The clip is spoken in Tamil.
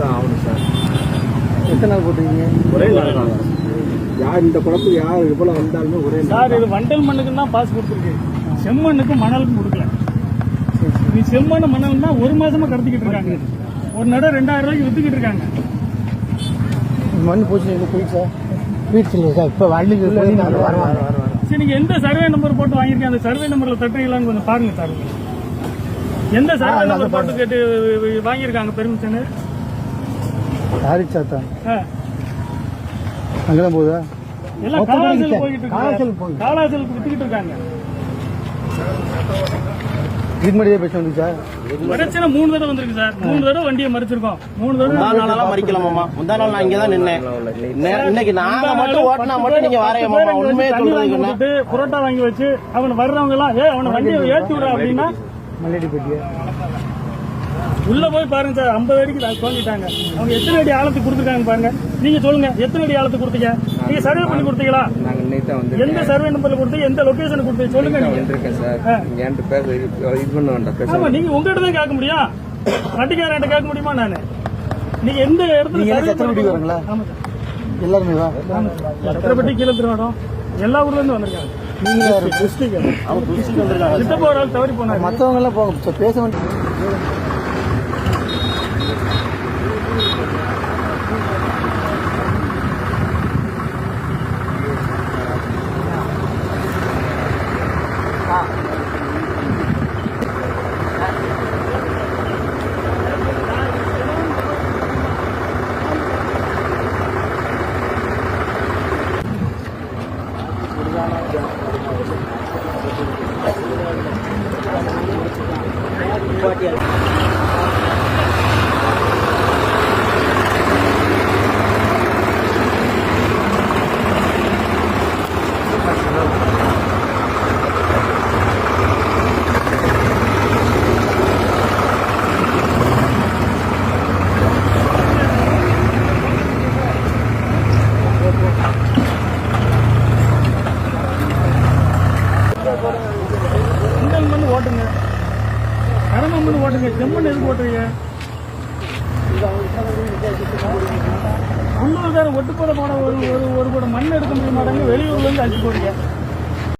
தான் ஆகணும் சார். எத்தனை நாள் போட்டுருக்கீங்க? ஒரே நாள் தான். யார் இந்த குழப்பு யார் இது போல வந்தாலுமே ஒரே சார் இது வண்டல் மண்ணுக்கு தான் பாஸ் கொடுத்துருக்கு. செம்மண்ணுக்கும் மணலுக்கும் கொடுக்கல. நீ செம்மண்ணு மணல் தான் ஒரு மாசமா கடத்திக்கிட்டு இருக்காங்க. ஒரு நடம் ரெண்டாயிரம் ரூபாய்க்கு வித்துக்கிட்டு இருக்காங்க. மண் போச்சு எங்கே போயிடுச்சா? போயிடுச்சு. இல்லை சார் இப்போ நாங்கள் வருவாங்க சரி நீங்க எந்த சர்வே நம்பர் போட்டு வாங்கியிருக்கீங்க? அந்த சர்வே நம்பர்ல தட்டுறீங்களான்னு கொஞ்சம் பாருங்க சார். எந்த சர்வே நம்பர் போட்டு கேட்டு வாங்கியிருக்காங்க பெர்மிஷனு யாருக்கு சாத்தா அங்கே தான் போகுதா? எல்லாம் காலாசல் இருக்காங்க. காலாசல் வித்துக்கிட்டு இருக்காங்க. இதுக்கு முன்னாடியே பேச வந்துச்சா? பிரச்சனை மூணு தடவை வந்திருக்கு சார். மூணு தடவை வண்டியை மறிச்சிருக்கோம். மூணு தடவை முந்தா நாளெல்லாம் மறிக்கலாமாம்மா? முந்தா நாள் நான் இங்கே தான் நின்னேன் இன்னைக்கு நாங்க மட்டும் ஓட்டினா மட்டும் நீங்க வாரையம்மா உண்மையை கொடுத்துட்டு புரோட்டா வாங்கி வச்சு அவனை வர்றவங்க எல்லாம் ஏ அவனை வண்டியை ஏத்தி விட அப்படின்னா மல்லடி பெட்டியா உள்ள போய் பாருங்க சார் ஐம்பது அடிக்கு தோண்டிட்டாங்க அவங்க எத்தனை அடி ஆழத்துக்கு கொடுத்துருக்காங்க பாருங்க. நீங்க சொல்லுங்க எத்தனை அடி ஆழத்துக்கு கொடுத்தீங்க? நீங்க சர்வே பண்ணி கொடுத்தீங்களா? எந்த சர்வே நம்பர்ல கொடுத்தீங்க எந்த லொகேஷன் கொடுத்தீங்க சொல்லுங்க நீங்க. வந்திருக்கேன் சார். இங்கே என்கிட்ட பேச இது இது பண்ண வேண்டாம் பேச ஆமா நீங்க உங்ககிட்ட தான் கேட்க முடியும். வண்டிக்காரன் கேட்க முடியுமா நானு? நீங்க எந்த இடத்துல பண்ணி- வரீங்களா? ஆமா சார். எல்லாருமே வா. சத்திரப்பட்டி கீழே திருவாடம் எல்லா ஊர்ல இருந்து வந்திருக்காங்க. நீங்க? டிஸ்ட்ரிக்ட். அவங்க வந்திருக்காங்க. தவறி போனாங்க மற்றவங்க எல்லாம் சரி, பேச வேண்டிய சுண்டல் மண் ஓட்டுங்க கரம மண் ஓட்டுங்க செம்மண் எதுக்கு ஓட்டுறீங்க? உள்ளூர் ஒட்டு போட போட ஒரு ஒரு ஒரு கூட மண் எடுக்க முடிய மாட்டாங்க வெளியூர்ல இருந்து அடிச்சு போடுங்க